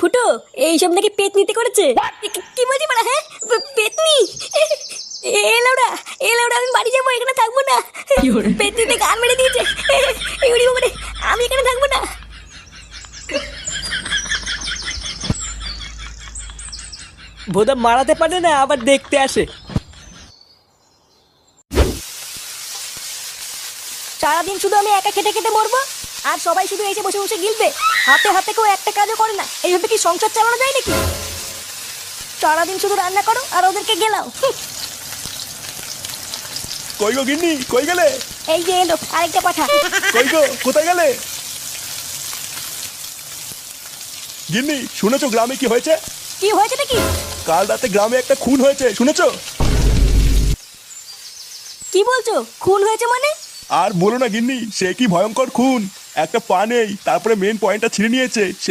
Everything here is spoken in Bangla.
ফুটো এইসব নাকি পেতনিতে করেছে? কি- বলছি মানে হ্যাঁ? পেতনি? এলাউডা আমি বাড়ি যাব এখানে থাকব না। পেতনিতে গান মেরে দিয়েছে। আমি এখানে থাকব না। ভোদা মারাতে পারে না আবার দেখতে আসে। সারাদিন শুধু আমি একা খেটে খেটে মরবো? আর সবাই শুধু এসে বসে বসে গিলবে। হাতে হাতে কেউ একটা কাজও করে না। এইভাবে কি সংসার চালানো যায় নাকি? সারাদিন শুধু রান্না করো আর ওদেরকে গেলাও। কই গো গিন্নি কই গেলে? এই যে এলো আরেকটা পাঠা। কই গো কোথায় গেলে? গিন্নি শুনেছো গ্রামে কি হয়েছে? কি হয়েছে নাকি? কাল রাতে গ্রামে একটা খুন হয়েছে শুনেছো? কি বলছো? খুন হয়েছে মানে? আর বলো না গিন্নি, সে কি ভয়ঙ্কর খুন? একটা পা নেই, তারপরে মেন পয়েন্টটা ছিঁড়ে নিয়েছে, সে